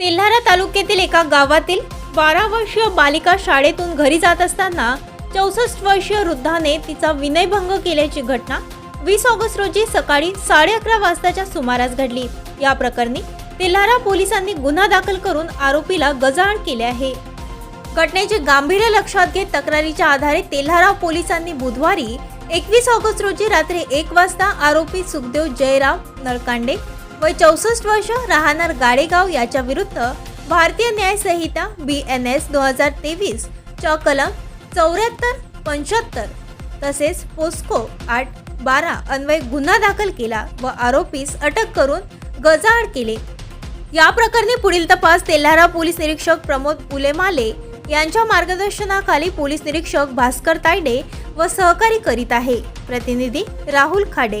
तेल्हारा तालुक्यातील एका गावातील बारा वर्षीय बालिका शाळेतून घरी जात असताना चौसष्ट वर्षीय वृद्धाने तिचा विनयभंग केल्याची घटना वीस ऑगस्ट रोजी सकाळी साडे अकरा वाजताच्या सुमारास घडली. या प्रकरणी तेल्हारा पोलिसांनी गुन्हा दाखल करून आरोपीला गजाआड केले आहे. घटनेचे गांभीर्य लक्षात घेत तक्रारीच्या आधारे तेल्हारा पोलिसांनी बुधवारी एकवीस ऑगस्ट रोजी रात्री एक वाजता आरोपी सुखदेव जयराव नळकांडे वय चौसष्ट वर्ष राहणार गाडेगाव याच्या विरुद्ध भारतीय न्याय संहिता बी एन एस दोन हजार तेवीस च्या कलम चौऱ्याहत्तर पंच्याहत्तर तसेच पोस्को आठ बारा अन्वय गुन्हा दाखल केला व आरोपीस अटक करून गजाआड केले. या प्रकरणी पुढील तपास तेल्हारा पोलीस निरीक्षक प्रमोद उलेमाले यांच्या मार्गदर्शनाखाली पोलीस निरीक्षक भास्कर तायडे व सहकारी करीत आहे. प्रतिनिधी राहुल खाडे.